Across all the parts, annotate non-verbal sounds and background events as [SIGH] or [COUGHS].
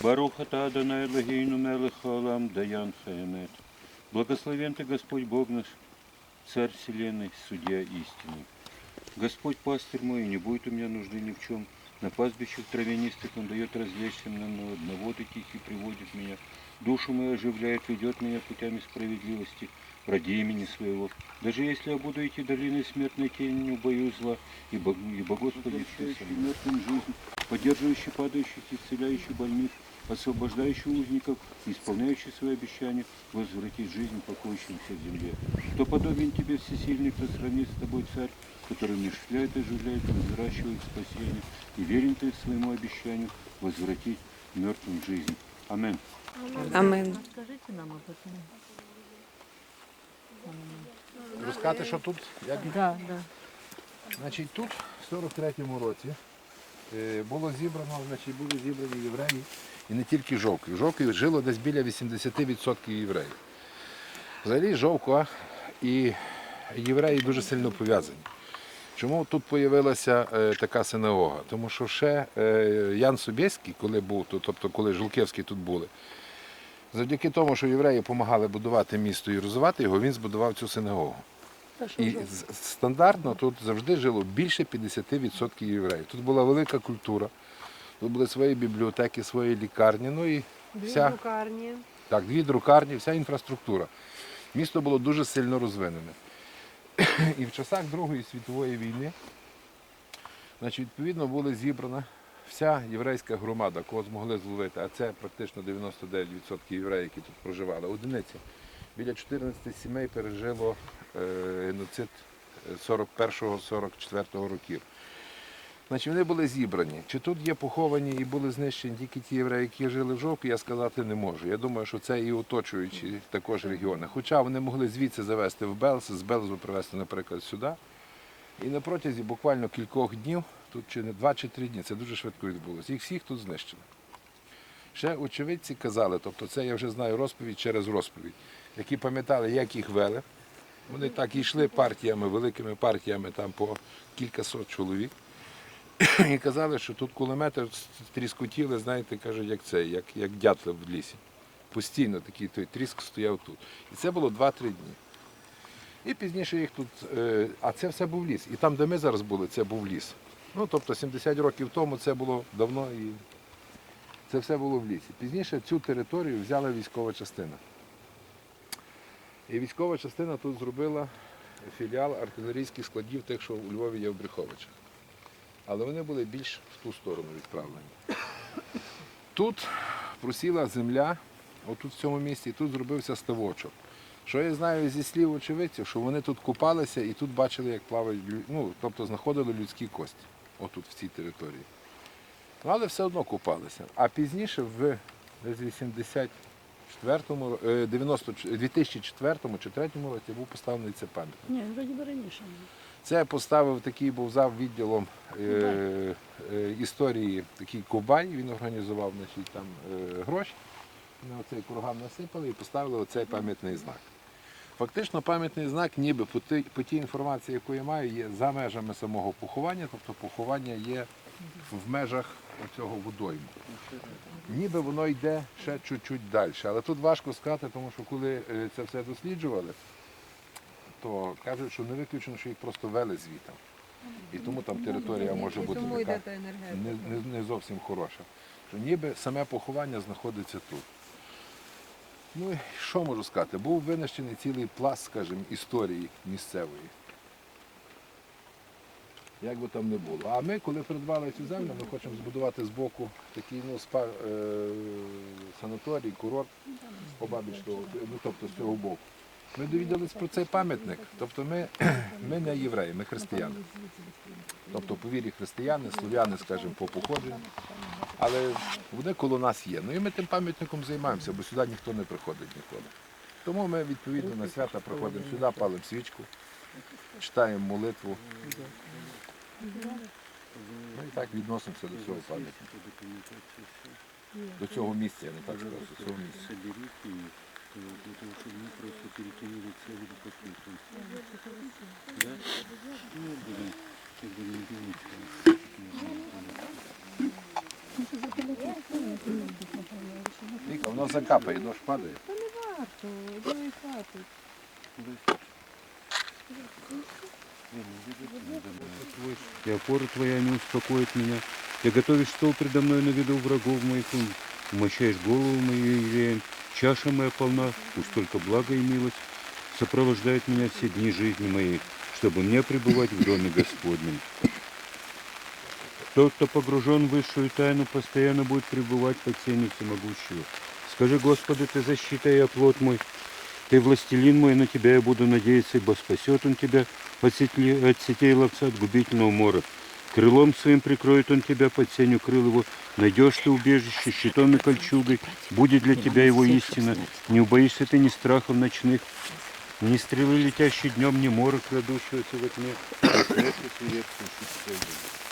Баруха Адонай Лагейну Мелех Хаолам Даян Хаэмет. Благословен ты, Господь Бог наш, Царь Вселенной, Судья истины. Господь пастырь мой, и не будет у меня нужды ни в чем. На пастбищах травянистых Он дает разлечься мне, но одного ты тихий приводит меня. Душу мою оживляет, ведет меня путями справедливости, ради имени своего. Даже если я буду идти долиной смертной тени, не убоюсь зла, ибо, ибо Господи Иисус, мертвым жизнь, поддерживающий падающих исцеляющий больных, освобождающий узников, исполняющий свои обещания, возвратить жизнь покоящимся в земле. Кто подобен тебе всесильный, кто сравнит с тобой царь, который умерщвляет, оживляет, и возвращает спасение, и верен ты своему обещанию возвратить мертвым жизнь. Аминь. Амин. Скажите нам об этом. Розказати, що тут, як Да, да. Значить, тут в 43-му році е, було зібрано, значить, були зібрані євреї і не тільки жовки. Жовки жило десь біля 80% євреїв. Взагалі жовка і євреї дуже сильно пов'язані. Чому тут з'явилася е, така синагога? Тому що ще е, Ян Собєський, коли був тут, тобто коли Жулківський тут були, завдяки тому, що євреї допомагали будувати місто і розвивати його, він збудував цю синагогу. І стандартно тут завжди жило більше 50% євреїв. Тут була велика культура, тут були свої бібліотеки, свої лікарні, ну і вся, друкарні. так, дві друкарні, вся інфраструктура. Місто було дуже сильно розвинене. [COUGHS] І в часах Другої світової війни, значить, відповідно, була зібрана вся єврейська громада, кого змогли зловити, а це практично 99% євреїв, які тут проживали. Одиниці. Біля 14 сімей пережило е, геноцид 41-44 років. Значить, вони були зібрані. Чи тут є поховані і були знищені тільки ті євреї, які жили в жовтні, я сказати не можу. Я думаю, що це і оточуючі також регіони. Хоча вони могли звідси завезти в Белс, з Белзу привезти, наприклад, сюди. І на протязі буквально кількох днів, тут чи не два чи три дні, це дуже швидко відбулося. Їх всіх тут знищили. Ще очевидці казали, тобто це я вже знаю розповідь через розповідь, які пам'ятали, як їх вели. Вони так йшли партіями, великими партіями, там по кількасот чоловік. І казали, що тут кулемети тріскотіли, знаєте, кажуть, як це, як, як дятли в лісі. Постійно такий той тріск стояв тут. І це було 2-3 дні. І пізніше їх тут, е, а це все був ліс. І там, де ми зараз були, це був ліс. Ну, тобто 70 років тому це було давно і це все було в лісі. Пізніше цю територію взяла військова частина. І військова частина тут зробила філіал артилерійських складів, тих, що у Львові є в Брюховичах. Але вони були більш в ту сторону відправлені. Тут просіла земля, отут в цьому місці, і тут зробився ставочок. Що я знаю зі слів очевидців, що вони тут купалися і тут бачили, як плавають, ну, тобто знаходили людські кості, отут в цій території. Але все одно купалися. А пізніше, в 84-му, ро- е, 90 2004 чи 2003 році був поставлений цей пам'ятник. Ні, вроді би раніше. Це поставив такий, був зав відділом е, е, історії такий Кубай. Він організував значить, там е, гроші. На оцей курган насипали і поставили оцей пам'ятний знак. Фактично пам'ятний знак, ніби по тій, по тій інформації, яку я маю, є за межами самого поховання, тобто поховання є в межах цього водойму. Ніби воно йде ще чуть-чуть далі. Але тут важко сказати, тому що коли е, це все досліджували, то кажуть, що не виключено, що їх просто вели звітом. І тому там територія може бути така не, не, не зовсім хороша. Що ніби саме поховання знаходиться тут. Ну що можу сказати? Був винищений цілий пласт, скажімо, історії місцевої. Як би там не було. А ми, коли придбали цю землю, ми хочемо збудувати збоку такий ну, спа, е, санаторій, курорт, обабіч того, ну, тобто з цього боку. Ми довідались про цей пам'ятник. Тобто ми, ми не євреї, ми християни. Тобто по вірі християни, слов'яни, скажімо, по походженню. Але вони коло нас є. Ну і ми тим пам'ятником займаємося, бо сюди ніхто не приходить ніколи. Тому ми відповідно на свята приходимо сюди, палимо свічку, читаємо молитву. Ну і так відносимося до цього пам'ятника. До цього місця, я не так скажу, до цього місця. Соберите их, э, для того, чтобы мы просто перетянули целый покрытие. Да? Ну, будем, сейчас будем думать. Воно закапає, дощ падає. И опора твоя не успокоит меня. Ты готовишь стол предо мной на виду врагов моих, умощаешь голову мою елеем. Чаша моя полна, пусть только благо и милость сопровождает меня все дни жизни моей, чтобы мне пребывать в доме Господнем. Тот, кто погружен в высшую тайну, постоянно будет пребывать под сенью всемогущего. Скажи, Господи, Ты защита и оплот мой, Ты властелин мой, на Тебя я буду надеяться, ибо спасет Он Тебя от сетей, от сетей ловца, от губительного мора. Крылом своим прикроет Он Тебя под сенью крыл Его. Найдешь Ты убежище, щитом и кольчугой, будет для Тебя Его истина. Не убоишься Ты ни страхов ночных, ни стрелы, летящей днем, ни мора, крадущегося во тьме.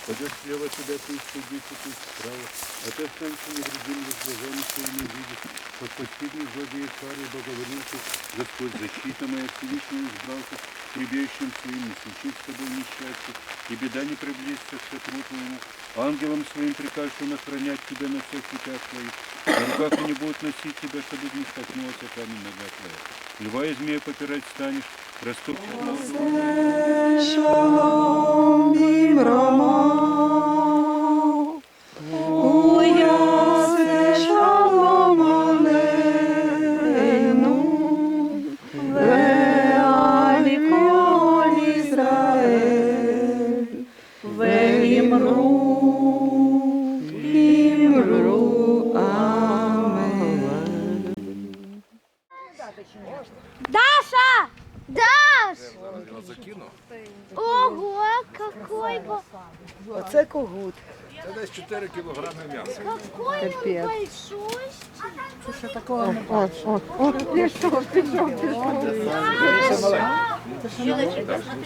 Пойдет слева тебя тысяча, десять тысяч справа, а ты останешься невредим, лишь глазами своими видишь. Под постигнет злодея царь и боговорился, Господь, защита моя, Всевышний избрался, прибежищем своим не случится с тобой несчастье, и беда не приблизится к сотру твоему. Ангелом своим прикажешь он охранять тебя на всех путях твоих. На руках они будут носить тебя, чтобы не столкнулась о камень нога твоя. Льва и змея попирать станешь, растопчешь молодого. Даша!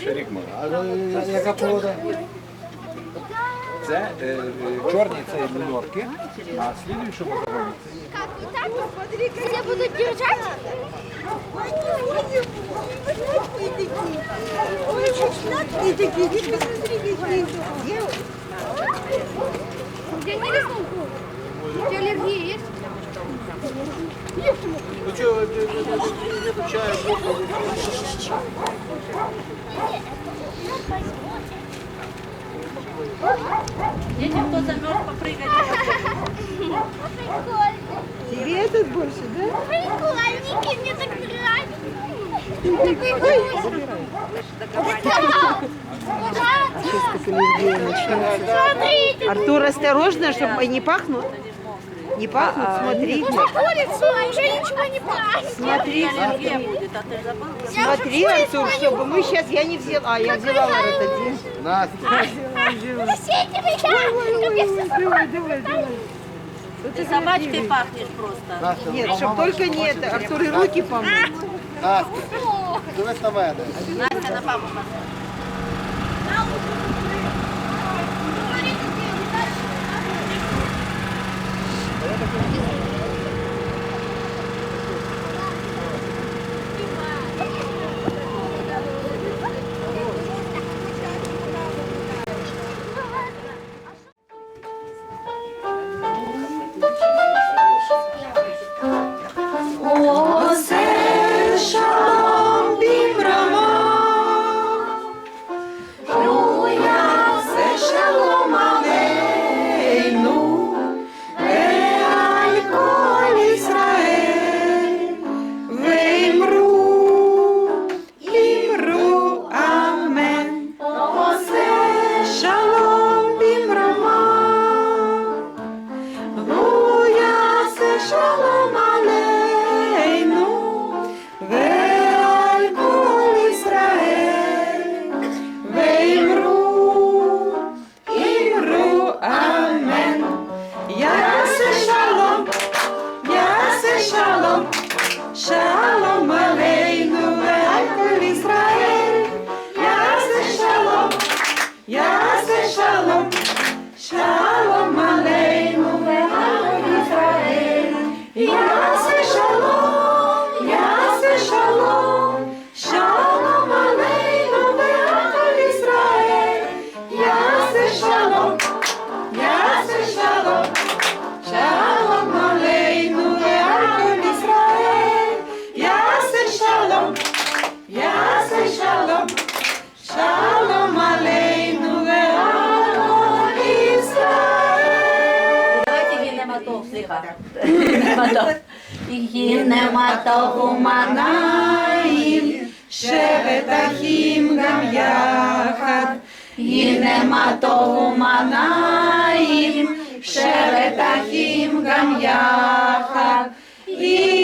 Ще рік може. Яка погода? Це е, е, чорні це мінорки, а слідуючому загоні Как вот так? Все будут держать? Где не рисунку? У тебя аллергия есть? Ну что, нету чая, Дети, кто замерз, попрыгать. Тебе этот больше, да? Прикольненький, мне так нравится. Смотрите. Артур, осторожно, чтобы не пахнуть. Не пахнут, смотри. уже ничего не пахнет. Смотри, смотри. Смотри, Артур, чтобы мы сейчас, я не взяла, а я взяла этот день. Несите меня. Давай, давай, давай. Ты собачкой пахнешь просто. Нет, чтобы только не это. Артур и руки помыть. Дивись на мене. Настя на папу посмотри. 이야! І нема того манаїм, шебета хімгам яхат. І нема того манаїм, шебета хімгам яхат. І.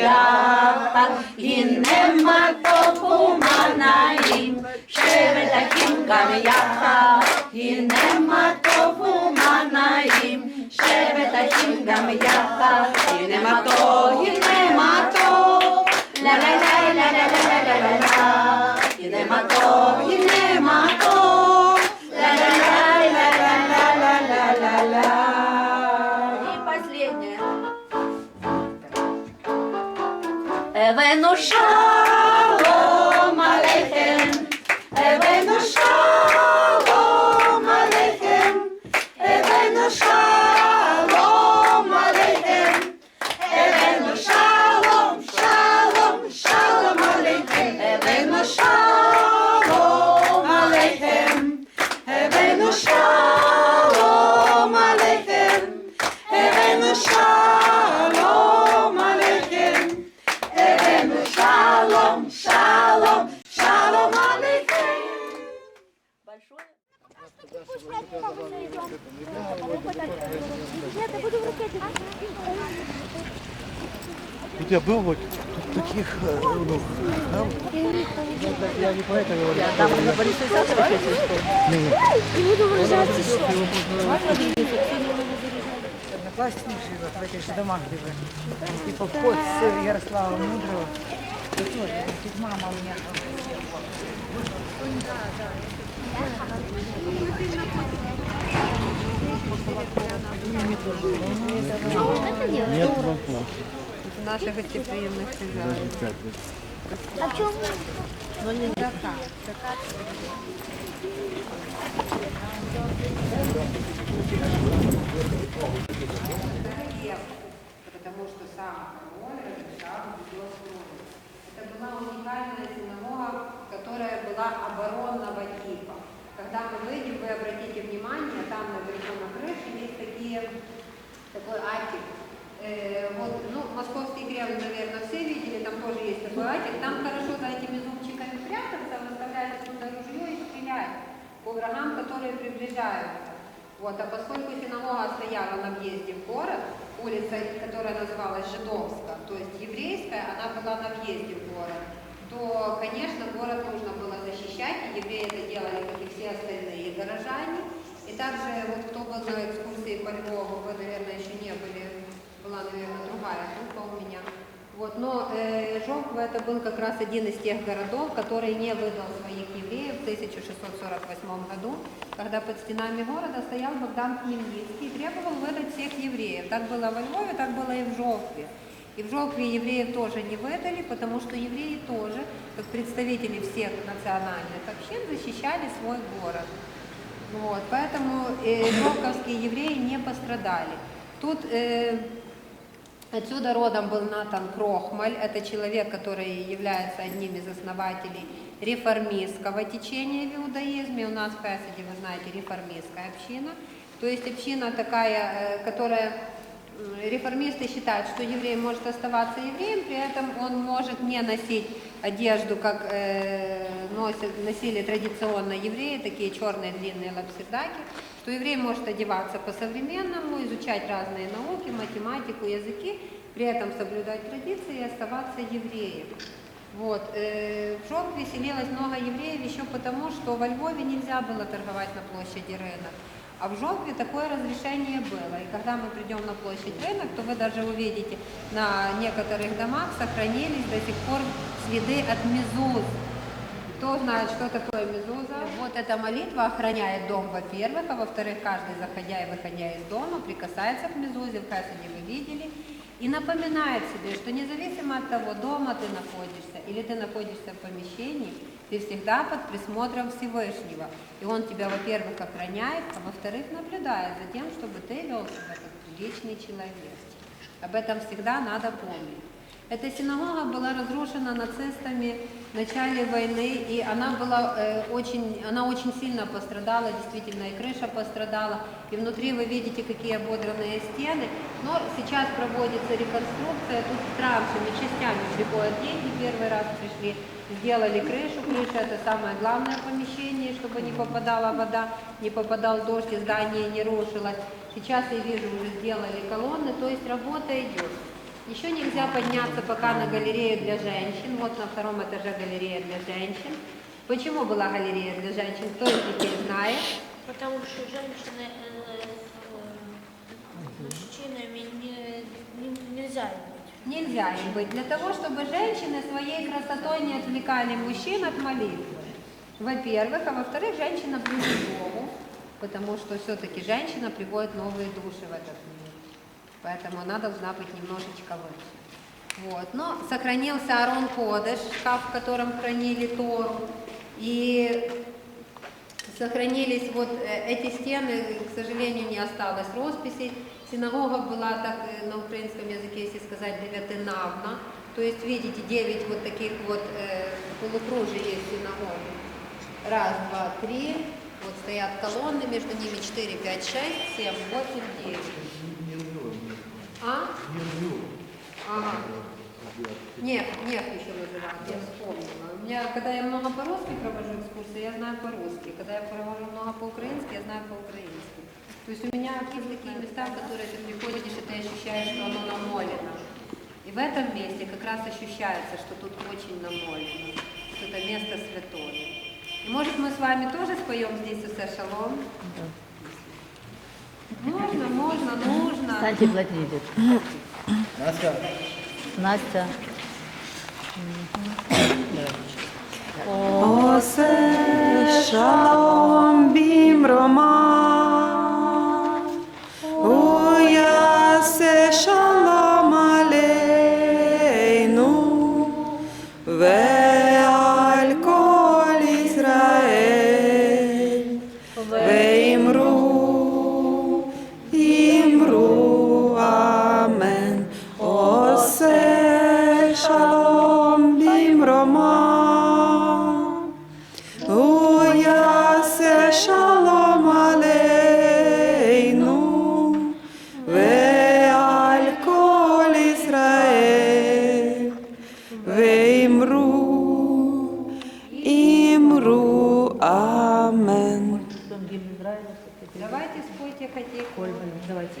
яхад. І нема то поманаїм, шебетахім гам яхад. І нема то поманаїм, шебетахім гам яхад. І нема то, і нема то, ла-ла-ла-ла-ла-ла-ла-ла-ла. І нема то, і нема Эвену шалом алейхем, Эвену шалом алейхем, Эвену шалом алейхем, Эвену шалом, шалом, шалом алейхем, Эвену шалом Я был вот тут таких, э, ну, там, я не поэтому говорю. И буду выражаться еще. Однокласснейшие вот в этих же домах, где вы. Типа вход с Ярослава Мудрого. Это тоже, тут мама у меня. Нет, банкнот. Наших гостеприимных хозяев. А в чем? потому что сам король разрешал ее. Это была уникальная синагога, которая была оборонного типа. Когда мы выйдем, вы обратите внимание, там наверху на крыше есть такие, такой атик. Э, вот, ну, московский Кремль, наверное, все видели, там тоже есть атик. Там хорошо за этими зубчиками прятаться, выставлять туда ружье и стрелять по врагам, которые приближаются. Вот, а поскольку синагога стояла на въезде в город, улица, которая называлась Жидовска, то есть еврейская, она была на въезде в город, то, конечно, город нужно было защищать, и евреи это делали, как и все остальные горожане. И также, вот кто был на экскурсии по Львову, вы, наверное, еще не были, была, наверное, другая группа у меня. Вот, но э, Жовква это был как раз один из тех городов, который не выдал своих евреев в 1648 году, когда под стенами города стоял Богдан Хмельницкий и требовал выдать всех евреев. Так было во Львове, так было и в Жовкве. И в Жовкве евреев тоже не выдали, потому что евреи тоже, как представители всех национальных общин, защищали свой город. Вот, поэтому э, жовковские евреи не пострадали. Тут э, отсюда родом был Натан Крохмаль. Это человек, который является одним из основателей реформистского течения в иудаизме. У нас в Хасиде, вы знаете, реформистская община. То есть община такая, э, которая м, реформисты считают, что еврей может оставаться евреем, при этом он может не носить одежду, как э, носят, носили традиционно евреи, такие черные длинные лапсердаки, что еврей может одеваться по-современному, изучать разные науки, математику, языки, при этом соблюдать традиции и оставаться евреем. Вот. э, В Жокве селилось много евреев еще потому, что во Львове нельзя было торговать на площади рынок. А в Жокве такое разрешение было. И когда мы придем на площадь рынок, то вы даже увидите, на некоторых домах сохранились до сих пор следы от мезуз. Кто знает, что такое мезуза? Вот эта молитва охраняет дом, во-первых, а во-вторых, каждый, заходя и выходя из дома, прикасается к мезузе, в Хасиде вы видели, и напоминает себе, что независимо от того, дома ты находишься или ты находишься в помещении, ты всегда под присмотром Всевышнего. И он тебя, во-первых, охраняет, а во-вторых, наблюдает за тем, чтобы ты вел себя как приличный человек. Об этом всегда надо помнить. Эта синагога была разрушена нацистами в начале войны, и она была э, очень, она очень сильно пострадала, действительно, и крыша пострадала, и внутри вы видите, какие ободранные стены. Но сейчас проводится реконструкция, тут траншами, частями приходят деньги, первый раз пришли, сделали крышу, крыша это самое главное помещение, чтобы не попадала вода, не попадал дождь, и здание не рушилось. Сейчас я вижу, уже сделали колонны, то есть работа идет. Еще нельзя подняться пока на галерею для женщин. Вот на втором этаже галерея для женщин. Почему была галерея для женщин? Кто из детей знает? Потому что женщины э, э, мужчинами не, не- нельзя быть. Нельзя им быть. Для того, чтобы женщины своей красотой не отвлекали мужчин от молитвы. Во-первых, а во-вторых, женщина ближе к Богу, потому что все-таки женщина приводит новые души в этот мир. Поэтому она должна быть немножечко выше. Вот. Но сохранился Арон Кодыш, шкаф, в котором хранили Тору. И сохранились вот э, эти стены, к сожалению, не осталось росписей. Синагога была так э, на украинском языке, если сказать, девятинавна. То есть, видите, девять вот таких вот э, полукружий есть синагоги. Раз, два, три. Вот стоят колонны, между ними 4, 5, 6, 7, 8, 9. А? Ага. Нет, нет еще называют, я вспомнила. У меня, когда я много по-русски провожу экскурсии, я знаю по-русски. Когда я провожу много по-украински, я знаю по-украински. То есть у меня есть такие места, в которые ты приходишь, и ты ощущаешь, что оно намолено. И в этом месте как раз ощущается, что тут очень намолено, что это место святое. И может мы с вами тоже споем здесь у Шалом? Можно, можно, нужно. Станьте плотнее, детки. Настя, Настя. Осе шалом бімрома, уясе Давайте спойте хоть и Давайте.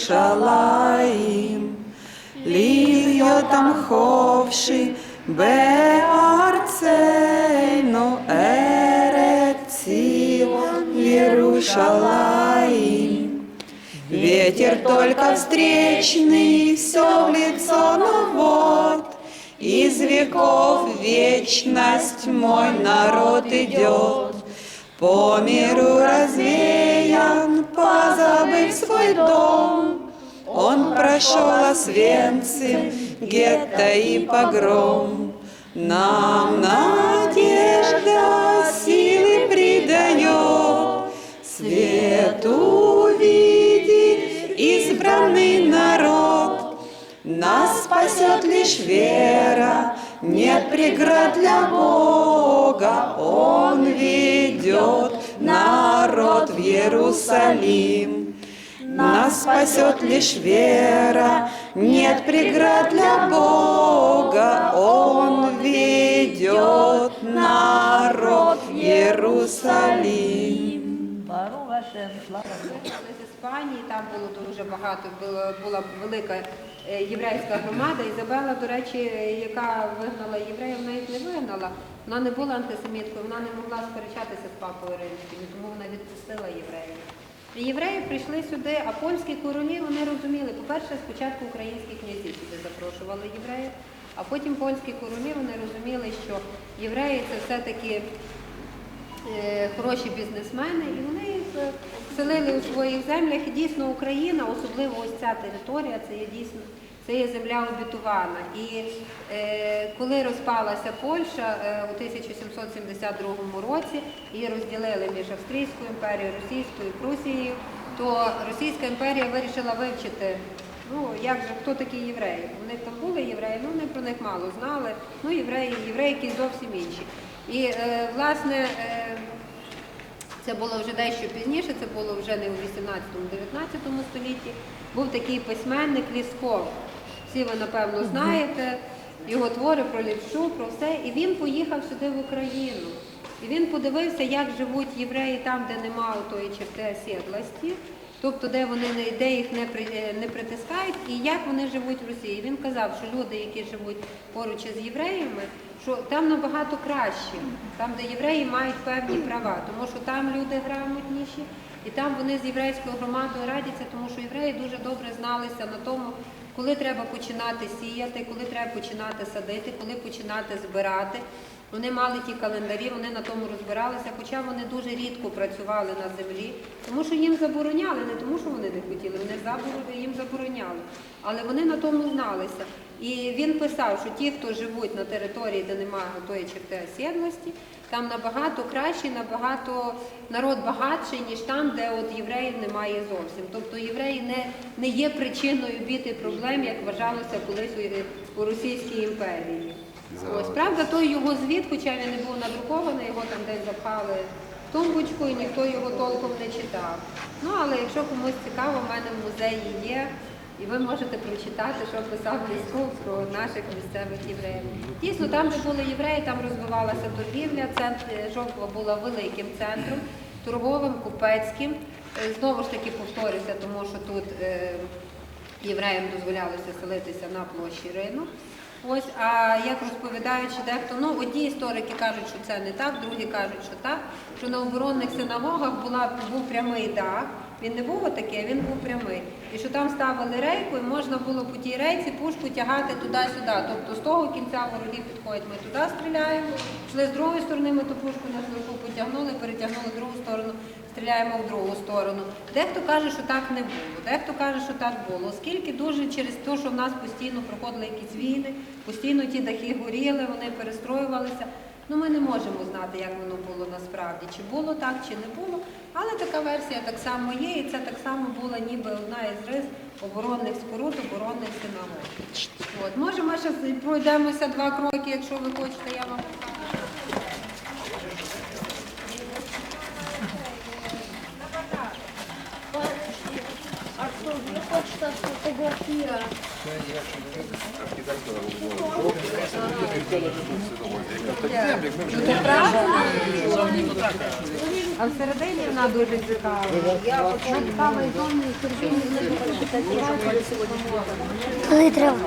вірушалаїм. Лігйотам ховши беарцейно ереціо вірушалаїм. Ветер только встречный, все в лицо, но вот Из веков вечность мой народ идет. По миру развеян, позабыв свой дом, Он прошел Освенцим, гетто и погром. Нам надежда силы придает, Свет увидит избранный народ. Нас спасет лишь вера, нет преград для Бога. Он ведет народ в Иерусалим. Нас спасет лишь вера, нет преград для Бога. Он ведет народ в Иерусалим. З Іспанії, там було дуже багато, було, була велика е, єврейська громада. Ізабела, до речі, яка вигнала євреїв, вона їх не вигнала. Вона не була антисеміткою, вона не могла сперечатися з папою римським, тому вона відпустила євреїв. І євреї прийшли сюди, а польські королі вони розуміли, по-перше, спочатку українські князі сюди запрошували євреїв, а потім польські королі вони розуміли, що євреї це все-таки е, хороші бізнесмени, і вони їх е, селили у своїх землях. І дійсно Україна, особливо ось ця територія, це є дійсно це є земля обітована. І е, коли розпалася Польща е, у 1772 році, її розділили між Австрійською імперією, Російською і Прусією, то Російська імперія вирішила вивчити. Ну, як же, хто такі євреї? Вони там були євреї, ну вони про них мало знали. Ну, євреї, євреї зовсім інші. І, е, власне, е, це було вже дещо пізніше, це було вже не у 18-19 столітті. Був такий письменник Лісков. Всі ви, напевно, знаєте його твори про лівшу, про все. І він поїхав сюди в Україну. І він подивився, як живуть євреї там, де немає тої черти осідлості, тобто де вони не де їх не не притискають, і як вони живуть в Росії. Він казав, що люди, які живуть поруч із євреями, що там набагато краще, там, де євреї мають певні права, тому що там люди грамотніші, і там вони з єврейською громадою радяться, тому що євреї дуже добре зналися на тому, коли треба починати сіяти, коли треба починати садити, коли починати збирати. Вони мали ті календарі, вони на тому розбиралися, хоча вони дуже рідко працювали на землі, тому що їм забороняли, не тому, що вони не хотіли, вони забороняли, їм забороняли. Але вони на тому зналися. І він писав, що ті, хто живуть на території, де немає тої черти осідлості, там набагато краще, набагато народ багатший, ніж там, де от євреїв немає зовсім. Тобто євреї не, не є причиною біди і проблем, як вважалося колись у, у Російській імперії. Ось правда, той його звіт, хоча він не був надрукований, його там десь запхали в тумбочку і ніхто його толком не читав. Ну але якщо комусь цікаво, в мене в музеї є. І ви можете прочитати, що писав Лісков про наших місцевих євреїв. Дійсно, там, де були євреї, там розвивалася торгівля. Центр Жовква була великим центром, торговим, купецьким. Е, Знову ж таки повторюся, тому що тут е, євреям дозволялося селитися на площі ринок. Ось, а як розповідаючи дехто, ну одні історики кажуть, що це не так, другі кажуть, що так, що на оборонних синагогах була, був прямий дах, він не був отакий, а він був прямий. І що там ставили рейку, і можна було по тій рейці пушку тягати туди-сюди. Тобто з того кінця вороги підходять, ми туди стріляємо, йшли з другої сторони, ми ту пушку на шляху потягнули, перетягнули в другу сторону, стріляємо в другу сторону. Дехто каже, що так не було, дехто каже, що так було. Оскільки дуже через те, що в нас постійно проходили якісь війни, постійно ті дахи горіли, вони перестроювалися. Ну, ми не можемо знати, як воно було насправді, чи було так, чи не було. Але така версія так само є, і це так само була ніби одна із рис оборонних споруд, оборонних синагог. От, може, ми ще пройдемося два кроки, якщо ви хочете, я вам покажу. А всередині вона дуже цікава. Я от цікава і зовні, і всередині вона дуже цікава. Коли треба?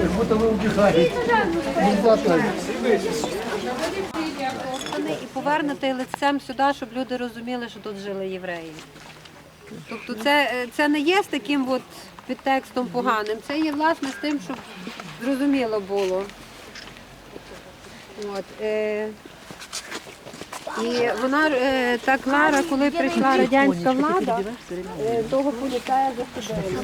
Как будто вы убегаете. Не хватает. І повернути лицем сюди, щоб люди розуміли, що тут жили євреї. Тобто це, е, це не є з таким от підтекстом поганим, це є власне з тим, щоб зрозуміло було. От, е, і вона, е, та Клара, коли прийшла радянська влада, е, того поліцая засудили.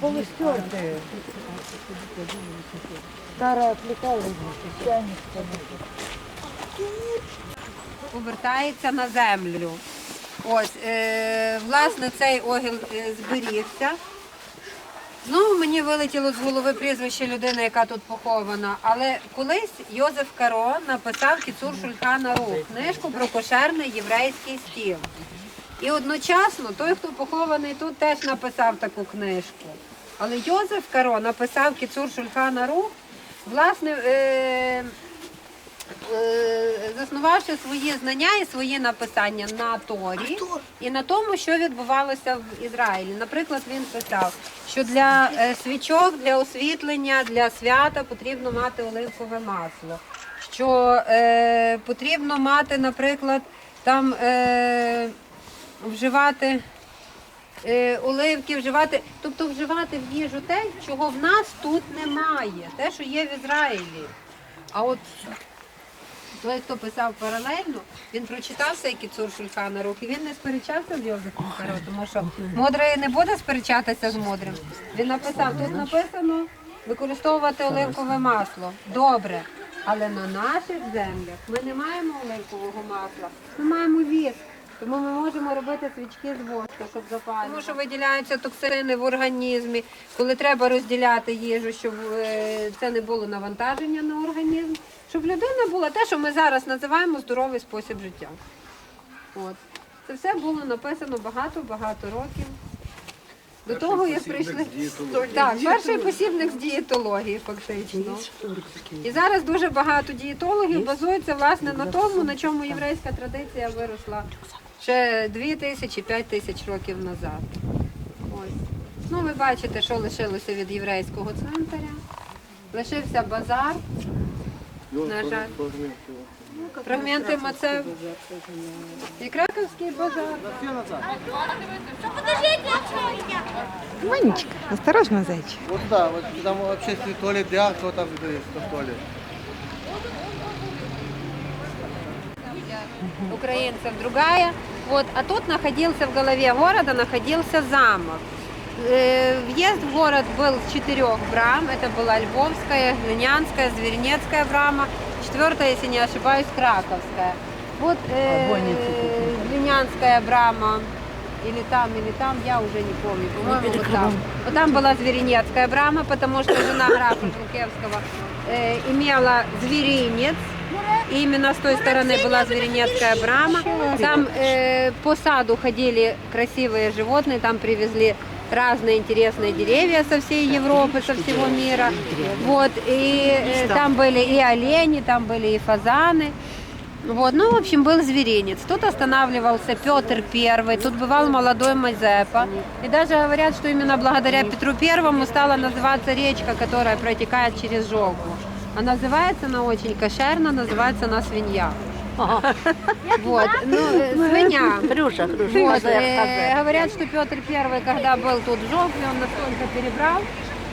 Полустерты. Старая плита повертається на землю. Ось, е, власне, цей огіл е, зберігся. Знову мені вилетіло з голови прізвище людини, яка тут похована. Але колись Йозеф Каро написав Кіцур Шульхана Рух, книжку про кошерний єврейський стіл. І одночасно той, хто похований тут, теж написав таку книжку. Але Йозеф Каро написав Кіцур Шульхана Рух, власне, е, е, заснувавши свої знання і свої написання на Торі і на тому, що відбувалося в Ізраїлі. Наприклад, він писав, що для е, свічок, для освітлення, для свята потрібно мати оливкове масло. Що е, потрібно мати, наприклад, там е, вживати е, оливки, вживати, тобто вживати в їжу те, чого в нас тут немає, те, що є в Ізраїлі. А от той, хто писав паралельно, він прочитав цей кіцур Шульхана Рух, і він не сперечався з Йозефом Каро, тому що мудрий не буде сперечатися з мудрим. Він написав, тут написано використовувати оливкове масло. Добре. Але на наших землях ми не маємо оливкового масла, ми маємо віск. Тому ми можемо робити свічки з воска, щоб запалювати. Тому що виділяються токсини в організмі, коли треба розділяти їжу, щоб е, це не було навантаження на організм, щоб людина була те, що ми зараз називаємо здоровий спосіб життя. От. Це все було написано багато-багато років. До того, як прийшли. Так, перший посібник з дієтології, фактично. І зараз дуже багато дієтологів базуються власне на тому, на чому єврейська традиція виросла ще 2 тисячі, 5 тисяч років назад. Ось. Ну, ви бачите, що лишилося від єврейського цвинтаря. Лишився базар. На жаль. Фрагменти Мацев. І Краковський базар. Манечка, осторожно, зайчик. Вот да, вот там общественный туалет, где кто там есть в туалет. украинцев другая. Вот, а тут находился в голове города находился замок. Э, Въезд в город был четырех брам. Это была Львовская, Глинянская, Звернецкая брама. Четвертая, если не ошибаюсь, Краковская. Вот э, Глинянская брама. Или там, или там, я уже не помню. По-моему, вот там. Вот там была Зверинецкая брама, потому что жена графа Жукевского э, имела зверинец. И именно с той стороны была Зверинецкая брама. Там э, по саду ходили красивые животные, там привезли разные интересные деревья со всей Европы, со всего мира. Вот, и э, там были и олени, там были и фазаны. Вот, ну, в общем, был зверинец. Тут останавливался Петр Первый, тут бывал молодой Мазепа. И даже говорят, что именно благодаря Петру Первому стала называться речка, которая протекает через Жогу. А называется она очень кошерно, называется она свинья. [LAUGHS] Вот, ну, свинья. Хрюша, Хрюша. Вот, э, говорят, что Петр Первый, когда был тут в Жогве, он настолько перебрал,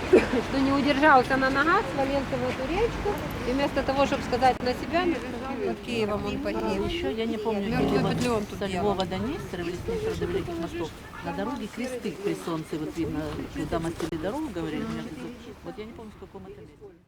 что не удержался на ногах, свалился в эту речку, и вместо того, чтобы сказать на себя, под Киевом, он погиб. Еще я не помню, тут со. Львова до Днестра, в Лесничего до Великих мостов, на дороге кресты при солнце, вот видно, когда мастили дорогу, говорили, между- вот я не помню, в каком это месте.